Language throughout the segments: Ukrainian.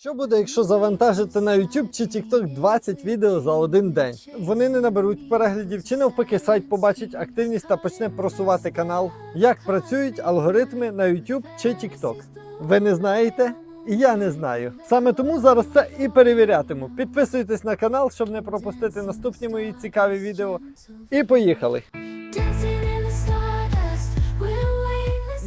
Що буде, якщо завантажити на YouTube чи TikTok 20 відео за один день? Вони не наберуть переглядів, чи навпаки сайт побачить активність та почне просувати канал. Як працюють алгоритми на YouTube чи TikTok? Ви не знаєте? І я не знаю. Саме тому зараз це і перевірятиму. Підписуйтесь на канал, щоб не пропустити наступні мої цікаві відео. І поїхали!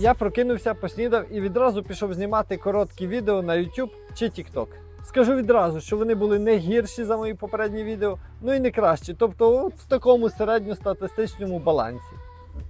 Я прокинувся, поснідав і відразу пішов знімати короткі відео на YouTube чи TikTok. Скажу відразу, що вони були не гірші за мої попередні відео, ну і не кращі, тобто от в такому середньостатистичному балансі.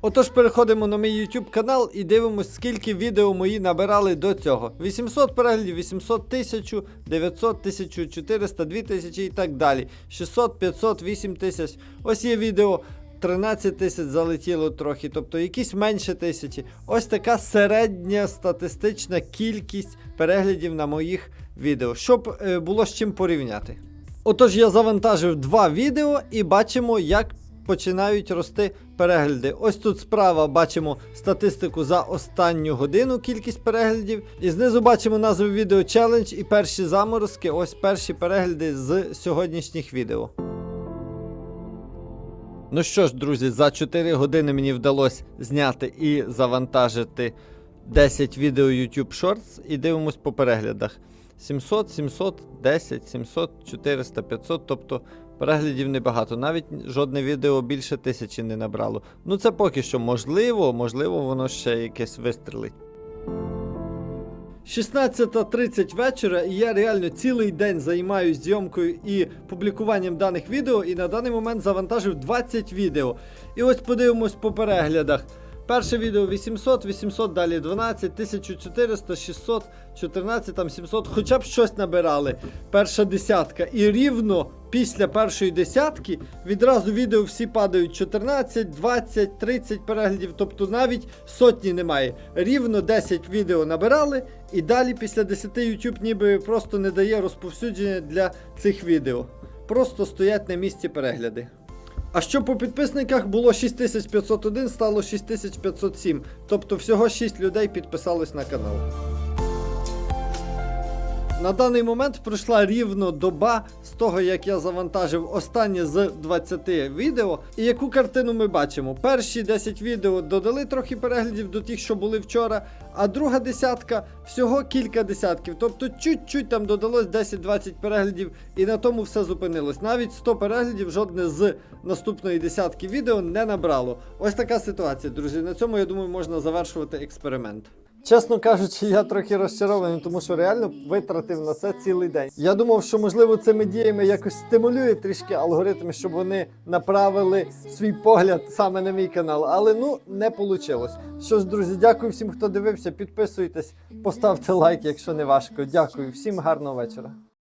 Отож, переходимо на мій YouTube канал і дивимось, скільки відео мої набирали до цього. 800 переглядів, 800 тисяч, 900 1400, 2000 і так далі. 600, 500, 8 тисяч. Ось є відео 13 тисяч залетіло трохи, тобто якісь менше тисячі. Ось така середня статистична кількість переглядів на моїх відео, щоб е, було з чим порівняти. Отож, я завантажив два відео і бачимо, як починають рости перегляди. Ось тут справа бачимо статистику за останню годину, кількість переглядів. І знизу бачимо назву відео челендж і перші заморозки. Ось перші перегляди з сьогоднішніх відео. Ну що ж, друзі, за 4 години мені вдалося зняти і завантажити 10 відео YouTube Shorts і дивимось по переглядах. 700, 700, 10, 700, 400, 500, тобто переглядів небагато. Навіть жодне відео більше тисячі не набрало. Ну це поки що можливо, можливо, воно ще якесь вистрелить. 16.30 вечора, і я реально цілий день займаюся зйомкою і публікуванням даних відео, і на даний момент завантажив 20 відео. І ось подивимось по переглядах. Перше відео 800, 800, далі 12, 1400, 600, 14, там 700, хоча б щось набирали. Перша десятка. І рівно після першої десятки відразу відео всі падають 14, 20, 30 переглядів, тобто навіть сотні немає. Рівно 10 відео набирали, і далі після 10 YouTube ніби просто не дає розповсюдження для цих відео. Просто стоять на місці перегляди. А що по підписниках було 6501, стало 6507. Тобто всього 6 людей підписались на канал. На даний момент пройшла рівно доба того, як я завантажив останнє з 20 відео. І яку картину ми бачимо? Перші 10 відео додали трохи переглядів до тих, що були вчора, а друга десятка всього кілька десятків. Тобто чуть-чуть там додалось 10-20 переглядів, і на тому все зупинилось. Навіть 100 переглядів жодне з наступної десятки відео не набрало. Ось така ситуація, друзі. На цьому я думаю, можна завершувати експеримент. Чесно кажучи, я трохи розчарований, тому що реально витратив на це цілий день. Я думав, що можливо цими діями якось стимулює трішки алгоритми, щоб вони направили свій погляд саме на мій канал, але ну не вийшло. Що ж, друзі, дякую всім, хто дивився. Підписуйтесь, поставте лайк, якщо не важко. Дякую, всім гарного вечора.